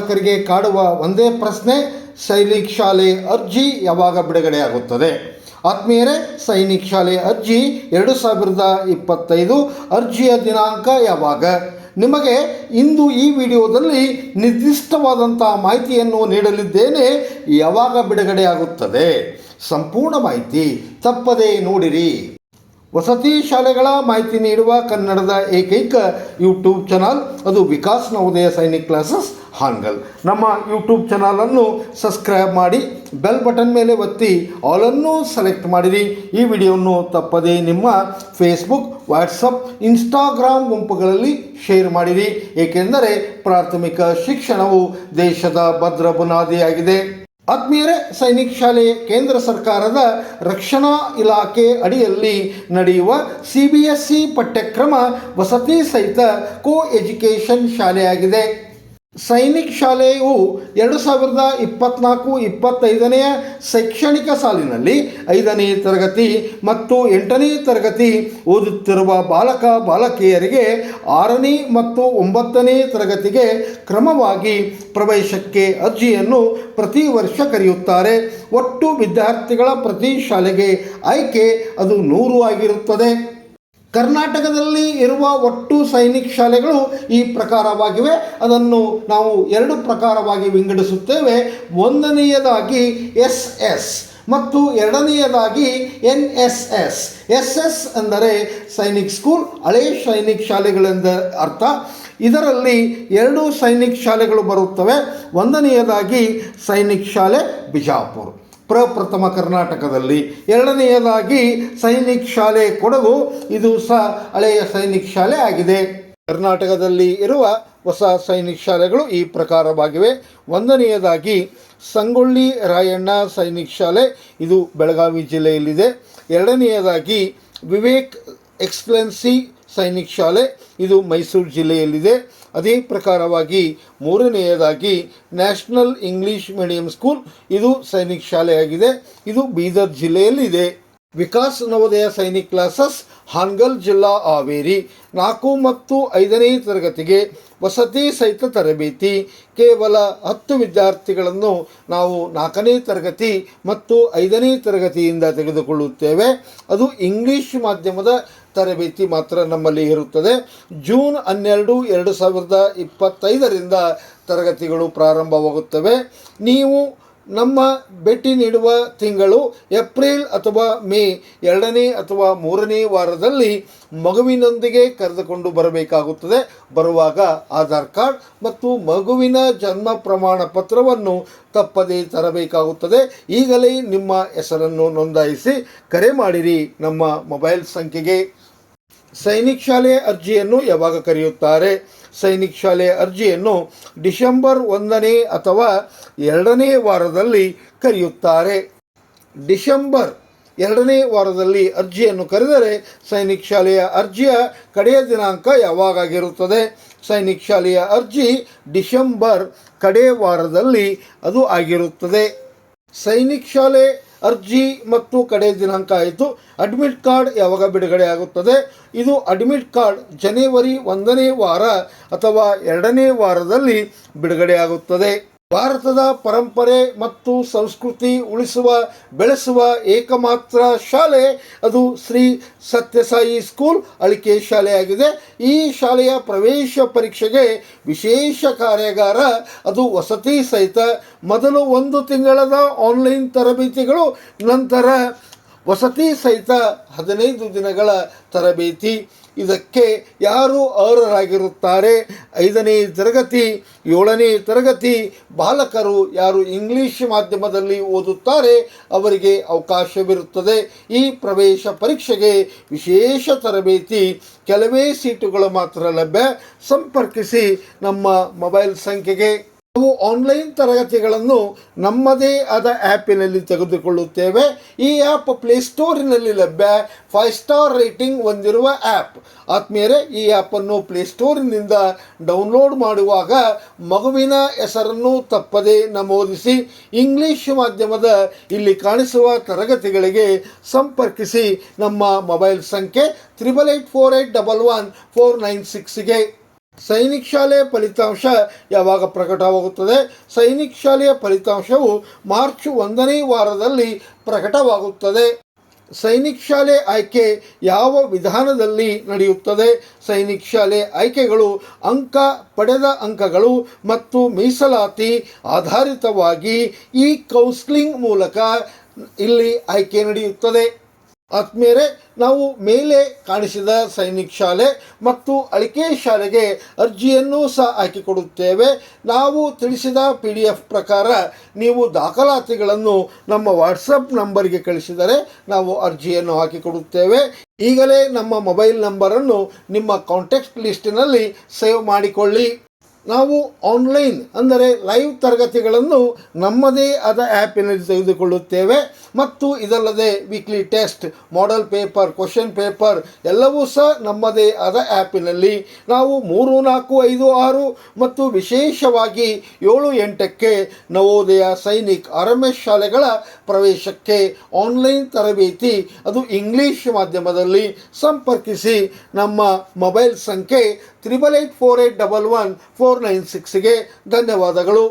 ಪಾಲಕರಿಗೆ ಕಾಡುವ ಒಂದೇ ಪ್ರಶ್ನೆ, ಸೈನಿಕ್ ಶಾಲೆ ಅರ್ಜಿ ಯಾವಾಗ ಬಿಡುಗಡೆಯಾಗುತ್ತದೆ? ಆತ್ಮೀಯರೇ, ಸೈನಿಕ್ ಶಾಲೆ ಅರ್ಜಿ ಎರಡು ಸಾವಿರದ ಇಪ್ಪತ್ತೈದು ಅರ್ಜಿಯ ದಿನಾಂಕ ಯಾವಾಗ? ನಿಮಗೆ ಇಂದು ಈ ವಿಡಿಯೋದಲ್ಲಿ ನಿರ್ದಿಷ್ಟವಾದಂಥ ಮಾಹಿತಿಯನ್ನು ನೀಡಲಿದ್ದೇನೆ, ಯಾವಾಗ ಬಿಡುಗಡೆಯಾಗುತ್ತದೆ? ಸಂಪೂರ್ಣ ಮಾಹಿತಿ ತಪ್ಪದೇ ನೋಡಿರಿ. ವಸತಿ ಶಾಲೆಗಳ ಮಾಹಿತಿ ನೀಡುವ ಕನ್ನಡದ ಏಕೈಕ ಯೂಟ್ಯೂಬ್ ಚಾನಲ್, ಅದು ವಿಕಾಸ್ ನವೋದಯ ಸೈನಿಕ್ ಕ್ಲಾಸಸ್ ಹಾನ್ಗಲ್. ನಮ್ಮ ಯೂಟ್ಯೂಬ್ ಚಾನಲನ್ನು ಸಬ್ಸ್ಕ್ರೈಬ್ ಮಾಡಿ, ಬೆಲ್ ಬಟನ್ ಮೇಲೆ ಒತ್ತಿ ಆಲನ್ನು ಸೆಲೆಕ್ಟ್ ಮಾಡಿರಿ. ಈ ವಿಡಿಯೋವನ್ನು ತಪ್ಪದೇ ನಿಮ್ಮ ಫೇಸ್ಬುಕ್ ವಾಟ್ಸಪ್ ಇನ್ಸ್ಟಾಗ್ರಾಮ್ ಗುಂಪುಗಳಲ್ಲಿ ಶೇರ್ ಮಾಡಿರಿ. ಏಕೆಂದರೆ ಪ್ರಾಥಮಿಕ ಶಿಕ್ಷಣವು ದೇಶದ ಭದ್ರ ಬುನಾದಿಯಾಗಿದೆ. ಆತ್ಮೀಯರೇ, ಸೈನಿಕ್ ಶಾಲೆ ಕೇಂದ್ರ ಸರ್ಕಾರದ ರಕ್ಷಣಾ ಇಲಾಖೆ ಅಡಿಯಲ್ಲಿ ನಡೆಯುವ ಸಿ ಬಿ ಎಸ್ ಸಿ ಪಠ್ಯಕ್ರಮ ವಸತಿ ಸಹಿತ ಕೋ ಎಜುಕೇಷನ್ ಶಾಲೆಯಾಗಿದೆ. ಸೈನಿಕ್ ಶಾಲೆಯು ಎರಡು ಸಾವಿರದ ಇಪ್ಪತ್ನಾಲ್ಕು ಇಪ್ಪತ್ತೈದನೆಯ ಶೈಕ್ಷಣಿಕ ಸಾಲಿನಲ್ಲಿ ಐದನೇ ತರಗತಿ ಮತ್ತು ಎಂಟನೇ ತರಗತಿ ಓದುತ್ತಿರುವ ಬಾಲಕ ಬಾಲಕಿಯರಿಗೆ ಆರನೇ ಮತ್ತು ಒಂಬತ್ತನೇ ತರಗತಿಗೆ ಕ್ರಮವಾಗಿ ಪ್ರವೇಶಕ್ಕೆ ಅರ್ಜಿಯನ್ನು ಪ್ರತಿ ವರ್ಷ ಕರೆಯುತ್ತಾರೆ. ಒಟ್ಟು ವಿದ್ಯಾರ್ಥಿಗಳ ಪ್ರತಿ ಶಾಲೆಗೆ ಆಯ್ಕೆ ಅದು ನೂರು ಆಗಿರುತ್ತದೆ. ಕರ್ನಾಟಕದಲ್ಲಿ ಇರುವ ಒಟ್ಟು ಸೈನಿಕ್ ಶಾಲೆಗಳು ಈ ಪ್ರಕಾರವಾಗಿವೆ. ಅದನ್ನು ನಾವು ಎರಡು ಪ್ರಕಾರವಾಗಿ ವಿಂಗಡಿಸುತ್ತೇವೆ. ಒಂದನೆಯದಾಗಿ ಎಸ್ ಎಸ್ ಮತ್ತು ಎರಡನೆಯದಾಗಿ N S S. S S ಅಂದರೆ ಸೈನಿಕ್ ಸ್ಕೂಲ್, ಹಳೆ ಸೈನಿಕ್ ಶಾಲೆಗಳೆಂದ ಅರ್ಥ. ಇದರಲ್ಲಿ ಎರಡು ಸೈನಿಕ್ ಶಾಲೆಗಳು ಬರುತ್ತವೆ. ಒಂದನೆಯದಾಗಿ ಸೈನಿಕ್ ಶಾಲೆ ಬಿಜಾಪುರ್. ಪ್ರಪ್ರಥಮ ಕರ್ನಾಟಕದಲ್ಲಿ. ಎರಡನೆಯದಾಗಿ ಸೈನಿಕ್ ಶಾಲೆ ಕೊಡಗು. ಇದು ಸಹ ಹಳೆಯ ಸೈನಿಕ್ ಶಾಲೆ ಆಗಿದೆ. ಕರ್ನಾಟಕದಲ್ಲಿ ಇರುವ ಹೊಸ ಸೈನಿಕ್ ಶಾಲೆಗಳು ಈ ಪ್ರಕಾರವಾಗಿವೆ. ಒಂದನೆಯದಾಗಿ ಸಂಗೊಳ್ಳಿ ರಾಯಣ್ಣ ಸೈನಿಕ್ ಶಾಲೆ. ಇದು ಬೆಳಗಾವಿ ಜಿಲ್ಲೆಯಲ್ಲಿದೆ. ಎರಡನೆಯದಾಗಿ ವಿವೇಕ್ ಎಕ್ಸ್ಪ್ಲೆನ್ಸಿ ಸೈನಿಕ್ ಶಾಲೆ. ಇದು ಮೈಸೂರು ಜಿಲ್ಲೆಯಲ್ಲಿದೆ. ಅದೇ ಪ್ರಕಾರವಾಗಿ ಮೂರನೆಯದಾಗಿ ನ್ಯಾಷನಲ್ ಇಂಗ್ಲಿಷ್ ಮೀಡಿಯಂ ಸ್ಕೂಲ್. ಇದು ಸೈನಿಕ್ ಶಾಲೆಯಾಗಿದೆ. ಇದು ಬೀದರ್ ಜಿಲ್ಲೆಯಲ್ಲಿದೆ. ವಿಕಾಸ್ ನವೋದಯ ಸೈನಿಕ್ ಕ್ಲಾಸಸ್, ಹಾನ್ಗಲ್ ಜಿಲ್ಲಾ ಹಾವೇರಿ. ನಾಲ್ಕು ಮತ್ತು ಐದನೇ ತರಗತಿಗೆ ವಸತಿ ಸಹಿತ ತರಬೇತಿ. ಕೇವಲ ಹತ್ತು ವಿದ್ಯಾರ್ಥಿಗಳನ್ನು ನಾವು ನಾಲ್ಕನೇ ತರಗತಿ ಮತ್ತು ಐದನೇ ತರಗತಿಯಿಂದ ತೆಗೆದುಕೊಳ್ಳುತ್ತೇವೆ. ಅದು ಇಂಗ್ಲಿಷ್ ಮಾಧ್ಯಮದ ತರಬೇತಿ ಮಾತ್ರ ನಮ್ಮಲ್ಲಿ ಇರುತ್ತದೆ. ಜೂನ್ ಹನ್ನೆರಡು ಎರಡು ಸಾವಿರದ ಇಪ್ಪತ್ತೈದರಿಂದ ತರಗತಿಗಳು ಪ್ರಾರಂಭವಾಗುತ್ತವೆ. ನೀವು ನಮ್ಮ ಭೇಟಿ ನೀಡುವ ತಿಂಗಳು ಏಪ್ರಿಲ್ ಅಥವಾ ಮೇ ಎರಡನೇ ಅಥವಾ ಮೂರನೇ ವಾರದಲ್ಲಿ ಮಗುವಿನೊಂದಿಗೆ ಕರೆದುಕೊಂಡು ಬರಬೇಕಾಗುತ್ತದೆ. ಬರುವಾಗ ಆಧಾರ್ ಕಾರ್ಡ್ ಮತ್ತು ಮಗುವಿನ ಜನ್ಮ ಪ್ರಮಾಣ ಪತ್ರವನ್ನು ತಪ್ಪದೇ ತರಬೇಕಾಗುತ್ತದೆ. ಈಗಲೇ ನಿಮ್ಮ ಹೆಸರನ್ನು ನೋಂದಾಯಿಸಿ ಕರೆ ಮಾಡಿರಿ. ನಮ್ಮ ಮೊಬೈಲ್ ಸಂಖ್ಯೆಗೆ ಸೈನಿಕ್ ಶಾಲೆ ಅರ್ಜಿಯನ್ನು ಯಾವಾಗ ಕರೆಯುತ್ತಾರೆ? ಸೈನಿಕ್ ಶಾಲೆ ಅರ್ಜಿಯನ್ನು ಡಿಸೆಂಬರ್ ಒಂದನೇ ಅಥವಾ ಎರಡನೇ ವಾರದಲ್ಲಿ ಕರೆಯುತ್ತಾರೆ. ಡಿಸೆಂಬರ್ ಎರಡನೇ ವಾರದಲ್ಲಿ ಅರ್ಜಿಯನ್ನು ಕರೆದರೆ ಸೈನಿಕ್ ಶಾಲೆಯ ಅರ್ಜಿಯ ಕಡೆಯ ದಿನಾಂಕ ಯಾವಾಗಾಗಿರುತ್ತದೆ? ಸೈನಿಕ್ ಶಾಲೆಯ ಅರ್ಜಿ ಡಿಸೆಂಬರ್ ಕಡೆಯ ವಾರದಲ್ಲಿ ಅದು ಆಗಿರುತ್ತದೆ. ಸೈನಿಕ್ ಶಾಲೆ ಅರ್ಜಿ ಮತ್ತು ಕಡೆ ದಿನಾಂಕ ಆಯಿತು. ಅಡ್ಮಿಟ್ ಕಾರ್ಡ್ ಯಾವಾಗ ಬಿಡುಗಡೆ ಆಗುತ್ತದೆ? ಇದು ಅಡ್ಮಿಟ್ ಕಾರ್ಡ್ ಜನವರಿ ಒಂದನೇ ವಾರ ಅಥವಾ ಎರಡನೇ ವಾರದಲ್ಲಿ ಬಿಡುಗಡೆಯಾಗುತ್ತದೆ ಭಾರತದ ಪರಂಪರೆ ಮತ್ತು ಸಂಸ್ಕೃತಿ ಉಳಿಸುವ, ಬೆಳೆಸುವ ಏಕಮಾತ್ರ ಶಾಲೆ ಅದು ಶ್ರೀ ಸತ್ಯಸಾಯಿ ಸ್ಕೂಲ್ ಅಳಿಕೆ ಶಾಲೆಯಾಗಿದೆ. ಈ ಶಾಲೆಯ ಪ್ರವೇಶ ಪರೀಕ್ಷೆಗೆ ವಿಶೇಷ ಕಾರ್ಯಾಗಾರ, ಅದು ವಸತಿ ಸಹಿತ. ಮೊದಲು ಒಂದು ತಿಂಗಳದ ಆನ್ಲೈನ್ ತರಬೇತಿಗಳು, ನಂತರ ವಸತಿ ಸಹಿತ ಹದಿನೈದು ದಿನಗಳ ತರಬೇತಿ. ಇದಕ್ಕೆ ಯಾರು ಅರ್ಹರಾಗಿರುತ್ತಾರೆ? ಐದನೇ ತರಗತಿ, ಏಳನೇ ತರಗತಿ ಬಾಲಕರು ಯಾರು ಇಂಗ್ಲಿಷ್ ಮಾಧ್ಯಮದಲ್ಲಿ ಓದುತ್ತಾರೆ? ಅವರಿಗೆ ಅವಕಾಶವಿರುತ್ತದೆ. ಈ ಪ್ರವೇಶ ಪರೀಕ್ಷೆಗೆ ವಿಶೇಷ ತರಬೇತಿ. ಕೆಲವೇ ಸೀಟುಗಳು ಮಾತ್ರ ಲಭ್ಯ. ಸಂಪರ್ಕಿಸಿ ನಮ್ಮ ಮೊಬೈಲ್ ಸಂಖ್ಯೆಗೆ ನಾವು ಆನ್ಲೈನ್ ತರಗತಿಗಳನ್ನು ನಮ್ಮದೇ ಆದ ಆ್ಯಪಿನಲ್ಲಿ ತೆಗೆದುಕೊಳ್ಳುತ್ತೇವೆ. ಈ ಆ್ಯಪ್ ಪ್ಲೇಸ್ಟೋರಿನಲ್ಲಿ ಲಭ್ಯ ಫೈವ್ ಸ್ಟಾರ್ ರೇಟಿಂಗ್ ಹೊಂದಿರುವ ಆ್ಯಪ್ ಆತ್ಮೀಯರೇ, ಈ ಆ್ಯಪನ್ನು ಪ್ಲೇಸ್ಟೋರಿನಿಂದ ಡೌನ್ಲೋಡ್ ಮಾಡುವಾಗ ಮಗುವಿನ ಹೆಸರನ್ನು ತಪ್ಪದೇ ನಮೂದಿಸಿ ಇಂಗ್ಲಿಷ್ ಮಾಧ್ಯಮದ ಇಲ್ಲಿ ಕಾಣಿಸುವ ತರಗತಿಗಳಿಗೆ ಸಂಪರ್ಕಿಸಿ. ನಮ್ಮ ಮೊಬೈಲ್ ಸಂಖ್ಯೆ triple eight four eight double one four nine ಸಿಕ್ಸ್ಗೆ Sainik ಶಾಲೆಯ ಫಲಿತಾಂಶ ಯಾವಾಗ ಪ್ರಕಟವಾಗುತ್ತದೆ? ಸೈನಿಕ್ ಶಾಲೆಯ ಫಲಿತಾಂಶವು ಮಾರ್ಚ್ ಒಂದನೇ ವಾರದಲ್ಲಿ ಪ್ರಕಟವಾಗುತ್ತದೆ. ಸೈನಿಕ್ ಶಾಲೆ ಆಯ್ಕೆ ಯಾವ ವಿಧಾನದಲ್ಲಿ ನಡೆಯುತ್ತದೆ? ಸೈನಿಕ್ ಶಾಲೆ ಆಯ್ಕೆಗಳು ಅಂಕ ಪಡೆದ ಅಂಕಗಳು ಮತ್ತು ಮೀಸಲಾತಿ ಆಧಾರಿತವಾಗಿ ಈ ಕೌನ್ಸಿಲಿಂಗ್ ಮೂಲಕ ಇಲ್ಲಿ ಆಯ್ಕೆ ನಡೆಯುತ್ತದೆ. ಆತ್ಮೀಯರೇ ನಾವು ಮೇಲೆ ಕಾಣಿಸಿದ ಸೈನಿಕ್ ಶಾಲೆ ಮತ್ತು ಅಳಿಕೆ ಶಾಲೆಗೆ ಅರ್ಜಿಯನ್ನು ಸಹ ಹಾಕಿಕೊಡುತ್ತೇವೆ. ನಾವು ತಿಳಿಸಿದ ಪಿ ಡಿ ಎಫ್ ಪ್ರಕಾರ ನೀವು ದಾಖಲಾತಿಗಳನ್ನು ನಮ್ಮ ವಾಟ್ಸಪ್ ನಂಬರ್ಗೆ ಕಳಿಸಿದರೆ ನಾವು ಅರ್ಜಿಯನ್ನು ಹಾಕಿಕೊಡುತ್ತೇವೆ. ಈಗಲೇ ನಮ್ಮ ಮೊಬೈಲ್ ನಂಬರನ್ನು ನಿಮ್ಮ ಕಾಂಟ್ಯಾಕ್ಟ್ ಲಿಸ್ಟಿನಲ್ಲಿ ಸೇವ್ ಮಾಡಿಕೊಳ್ಳಿ. ನಾವು ಆನ್ಲೈನ್ ಅಂದರೆ ಲೈವ್ ತರಗತಿಗಳನ್ನು ನಮ್ಮದೇ ಆದ ಆ್ಯಪಿನಲ್ಲಿ ತೆಗೆದುಕೊಳ್ಳುತ್ತೇವೆ. ಮತ್ತು ಇದಲ್ಲದೆ weekly test model paper question paper ಎಲ್ಲವೂ ಸಹ ನಮ್ಮದೇ ಆದ ಆ್ಯಪಿನಲ್ಲಿ ನಾವು ಮೂರು, ನಾಲ್ಕು, ಐದು, ಆರು ಮತ್ತು ವಿಶೇಷವಾಗಿ ಏಳು, ಎಂಟಕ್ಕೆ ನವೋದಯ ಸೈನಿಕ್ ಆರ್ ಶಾಲೆಗಳ ಪ್ರವೇಶಕ್ಕೆ ಆನ್ಲೈನ್ ತರಬೇತಿ, ಅದು ಇಂಗ್ಲೀಷ್ ಮಾಧ್ಯಮದಲ್ಲಿ ಸಂಪರ್ಕಿಸಿ ನಮ್ಮ ಮೊಬೈಲ್ ಸಂಖ್ಯೆ triple eight four eight double one four nine ಸಿಕ್ಸ್ಗೆ ಧನ್ಯವಾದಗಳು.